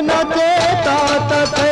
નાચે તાત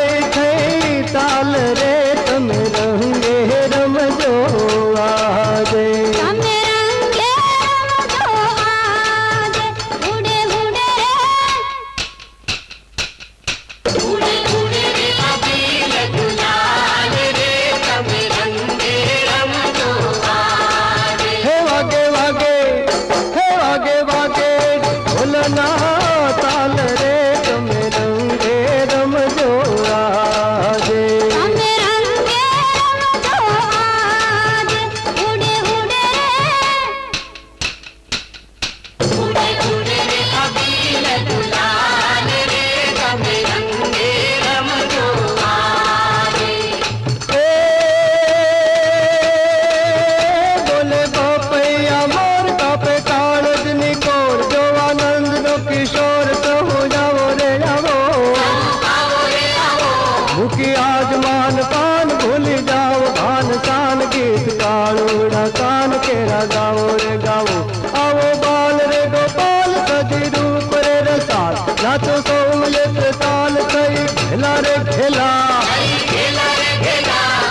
भूखी आज मान पान भूल जाओ, भान शान गीत गाड़ो कान के गाओ, रे गाओ। आओ बाल रे गोपाल, सजी रूप रे रसाल। नाचो सोम लेत्र ताल कई खेला रे खेला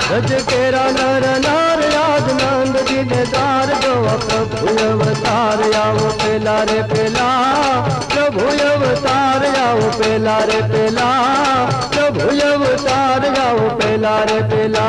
सज केरा नर नार, याद नंद जी ने दार जो प्रभु अवतार, आओ पेला रे पेला। प्रभु अवतार, आओ पेला रे पेला। भुजब उतार गाओ पेला रे पेला